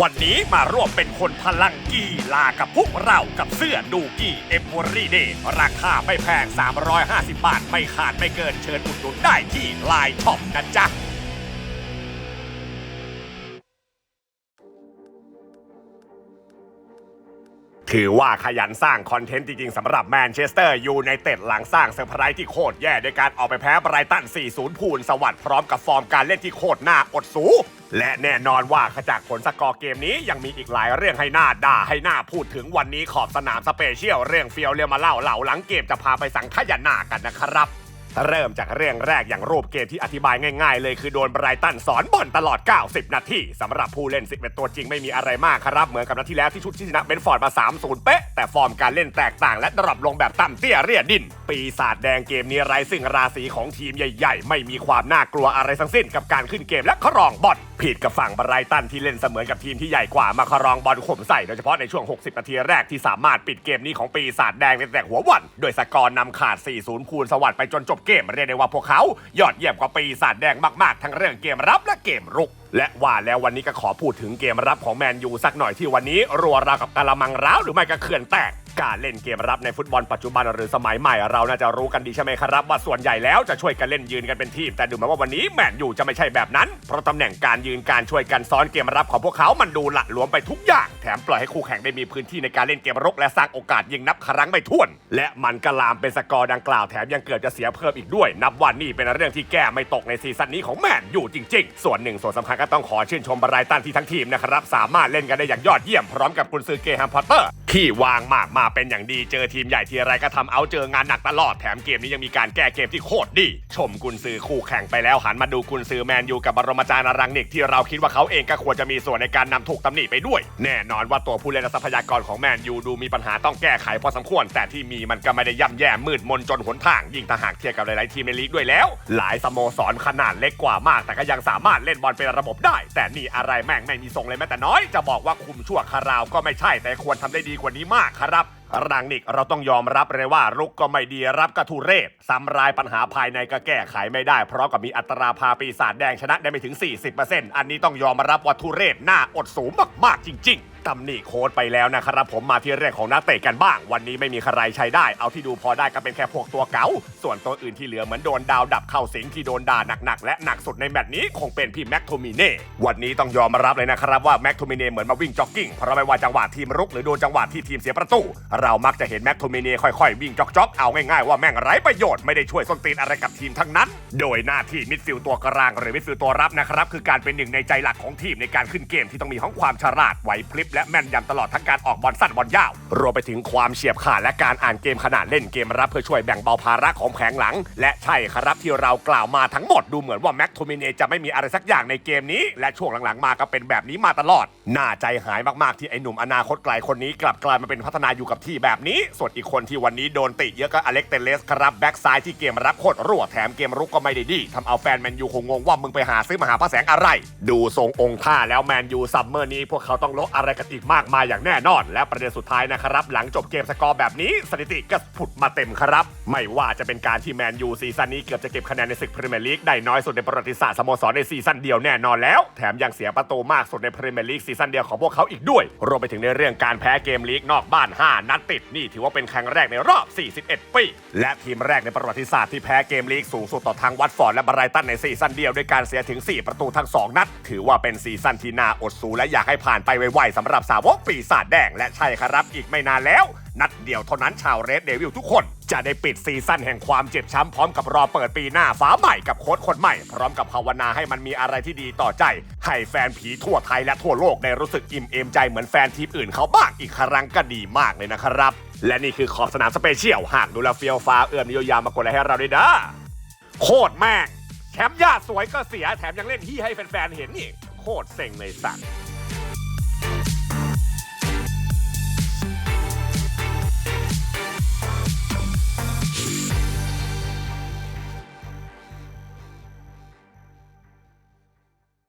วันนี้มาร่วมเป็นคนพลังกีฬากับพวกเรากับเสื้อดูกี้เอม o รีเดย์ราคาไม่แพง 350 บาท ไม่ขาดไม่เกินเชิญอุดหนุนได้ที่ไลน์ช็อปนะจ๊ะ ถือว่าขยันสร้างคอนเทนต์จริงๆสำหรับแมนเชสเตอร์ยูไนเต็ดหลังสร้างเซอร์ไพรส์ที่โคตรแย่ด้วยการออกไปแพ้ไบรตัน 4-0 พูนสวัสด์พร้อมกับฟอร์มการเล่นที่โคตรน่าอดสู และแน่นอนว่าขจากผลสกอร์เกมนี้ยังมีอีกหลายเรื่องให้หน้าด่าให้หน้าพูดถึงวันนี้ขอบสนามสเปเชียลเรื่องเฟียวเรียมาเล่าเหล่าหลังเกมจะพาไปสังขยานากันนะครับ เริ่มจากเรื่องแรกอย่างรูปเกมที่อธิบายง่ายๆ เลยคือโดนไบรตันสอนบอลตลอด 90 นาทีสำหรับผู้เล่น11ตัวจริงไม่มีอะไรมากครับ เหมือนกับนัดที่แล้วที่ชุดที่ชนะเบนฟอร์ดมา3-0 เป๊ะ แต่ฟอร์มการเล่นแตกต่างและดรอปลงแบบต่ำเตี้ยเรียดิน ปีศาจแดงเกมนี้ไร้ซึ่งราศีของทีมใหญ่ ๆ ไม่มีความน่ากลัวอะไรทั้งสิ้นกับการขึ้นเกมและครองบอล ผิดกับฝั่งบรายตันที่เล่นเสมือนกับทีมที่ใหญ่กว่ามาครองบอลข่มใส่โดยเฉพาะในช่วง 60 นาทีแรกที่สามารถปิดเกมนี้ของปีศาจแดงในแต่หัววัน โดยสกอร์นำขาด 4-0 คูณสวัสด์ไปจนจบเกมเรียกได้ว่าพวกเขายอดเยี่ยมกว่าปีศาจแดงมากๆ ทั้งเรื่องเกมรับและเกมรุกและว่าแล้ววันนี้ก็ขอพูดถึงเกมรับของแมนยูสักหน่อยที่วันนี้ รัวราวกับกะละมังร้าวหรือไม่ก็เขื่อนแตก การเล่นเกมรับในฟุตบอลปัจจุบันหรือสมัยใหม่เราน่าจะรู้กันดีใช่ไหมครับ ว่าส่วนใหญ่แล้วจะช่วยกันเล่นยืนกันเป็นทีม แต่ดูเหมือนว่าวันนี้แมนยูจะไม่ใช่แบบนั้น เพราะตำแหน่งการยืนการช่วยกันซ้อนเกมรับของพวกเขามันดูหละหลวมไปทุกอย่าง แถมปล่อยให้คู่แข่งได้มีพื้นที่ในการเล่นเกมรุกและสร้างโอกาสยิงนับครั้งไม่ถ้วน และมันก็ลามเป็นสกอร์ดังกล่าวแถมยังเกิดจะเสียเพิ่มอีกด้วย นับว่านี่เป็นเรื่องที่แก้ไม่ตกในซีซั่นนี้ของแมนยูจริง ๆ ส่วนหนึ่งส่วนสำคัญก็ต้องขอชื่นชมบรายตันที่ทั้งทีมนะครับสามารถเล่นกันได้อย่างยอดเยี่ยมพร้อมกับกุนซือเกแฮมพอตเตอร์ที่วางมากมาเป็นอย่างดีเจอทีมใหญ่ทีไรก็ทำเอาเจองานหนักตลอดแถมเกมนี้ยังมีการแก้เกมที่โคตรดี ชมกุนซือคู่แข่งไปแล้วหันมาดูกุนซือแมนยูกับบรมจารย์อารังนิกที่เราคิดว่าเขาเองก็ควรจะมีส่วนในการนำถูกตำหนิไปด้วย แน่นอนว่าตัวผู้เล่นและทรัพยากรของแมนยูดูมีปัญหาต้องแก้ไขพอสมควร แต่ที่มีมันก็ไม่ได้ย่ำแย่มืดมนจนหนทาง ยิ่งถ้าหากเทียบกับหลายๆทีมในลีกด้วยแล้ว หลายสโมสรขนาดเล็กกว่ามาก แต่ก็ยังสามารถเล่นบอลเป็นระบบได้ แต่นี่อะไรแม่งไม่มีทรงเลยแม้แต่น้อยจะบอกว่าคุมชั่วคาราวก็ไม่ใช่แต่ควรทำได้ดีกว่านี้มากครับรังนิกเราต้องยอมรับเลยว่ารุกก็ไม่ดีรับก็ทุเรศซ้ำรายปัญหาภายในก็แก้ไขไม่ได้ เพราะกับมีอัตราพาปีศาจแดงชนะได้ไม่ถึง 40%อันนี้ต้องยอมรับว่าทุเรศหน้าอดสูงมากๆจริง ๆตำหนิโค้ดไปแล้วนะครับผมมาที่เรื่องของนักเตะกันบ้าง วันนี้ไม่มีใครใช้ได้ เอาที่ดูพอได้ก็เป็นแค่พวกตัวเก๋าส่วนตัวอื่นที่เหลือเหมือนโดนดาวดับเข้าสิงที่โดนด่าหนักๆและหนักสุดในแมตช์นี้คงเป็นพี่แม็กโทมิเน่วันนี้ต้องยอมรับเลยนะครับว่าแม็กโทมิเน่เหมือนมาวิ่งจ็อกกิ้งเพราะไม่ว่าจังหวะทีมรุกหรือโดนจังหวะที่ทีมเสียประตู เรามักจะเห็นแม็กโทมิเน่ค่อยๆวิ่งจ็อกๆเอาง่ายๆว่าแม่งไร้ประโยชน์ไม่ได้ช่วยส้นตีนอะไรกับทีมทั้งนั้น โดยหน้าที่มิดฟิลด์ตัวกลางหรือมิดฟิลด์ตัวรับนะครับคือการเป็นหนึ่งในใจหลักของทีมในการขึ้นเกมที่ต้องมีทั้งความฉลาดไหวพริบและแม่นยำตลอดทั้งการออกบอลสั้นบอลยาว รวมไปถึงความเฉียบขาดและการอ่านเกมขนาดเล่นเกมรับเพื่อช่วยแบ่งเบาภาระของแผงหลัง และใช่ครับที่เรากล่าวมาทั้งหมดดูเหมือนว่าแม็กโทมิเนจะไม่มีอะไรสักอย่างในเกมนี้ และช่วงหลังๆมาก็เป็นแบบนี้มาตลอด น่าใจหายมากๆที่ไอ้หนุ่มอนาคตไกลคนนี้กลับกลายมาเป็นพัฒนาอยู่กับที่แบบนี้ ส่วนอีกคนที่วันนี้โดนติเยอะก็อเล็กเตเลสครับแบ็กซ้ายที่เกมรับโคตรรั่วแถมเกมรุกก็ไม่ได้ดีทำเอาแฟนแมนยูคงงงว่ามึงไปหาซื้อมาหาพระแสงอะไร ดูทรงองค์ท่าแล้วแมนยูซัมเมอร์นี้พวกเขาต้องลดอะไรกันอีกมากมายอย่างแน่นอน และประเด็นสุดท้ายนะครับ หลังจบเกมสกอร์แบบนี้สถิติก็ผุดมาเต็มครับ ไม่ว่าจะเป็นการที่แมนยูซีซั่นนี้เกือบจะเก็บคะแนนในศึกพรีเมียร์ลีกได้น้อยสุดในประวัติศาสตร์สโมสรในซีซั่นเดียวแน่นอนแล้ว แถมยังเสียประตูมากสุดในพรีเมียร์ลีกซีซั่นเดียวของพวกเขาอีกด้วย รวมไปถึงในเรื่องการแพ้เกมลีกนอกบ้าน 5 นัดติดนี่ถือว่าเป็นครั้งแรกในรอบ 41 ปี และทีมแรกในประวัติศาสตร์ที่แพ้เกมลีกสูงสุดต่อทางวัตฟอร์ดและบรายตันในซีซั่นเดียวด้วยการเสียถึง 4 ประตูทั้ง 2 นัด ถือว่าเป็นซีซั่นที่น่าอดสูและอยากให้ผ่านไปไวๆสำหรับสาวกปีศาจแดง และใช่ครับอีกไม่นานแล้ว นัดเดียวเท่านั้นชาวเรดเดวิลทุกคน จะได้ปิดซีซั่นแห่งความเจ็บช้ำพร้อมกับรอเปิดปีหน้าฟ้าใหม่กับโค้ชคนใหม่ พร้อมกับภาวนาให้มันมีอะไรที่ดีต่อใจ ให้แฟนผีทั่วไทยและทั่วโลกได้รู้สึกอิ่มเอมใจเหมือนแฟนทีมอื่นเขาบ้างอีกครั้งก็ดีมากเลยนะครับ และนี่คือขอบสนามสเปเชียลหากดูแลเฟียวฟ้าเอื้อมนิยามมากดไลค์ให้เราด้วยนะโคตรแม่งแถมญาติสวยก็เสียแถมยังเล่นที่ให้แฟนๆเห็นอีกโคตรเซ็งเลยสัตว์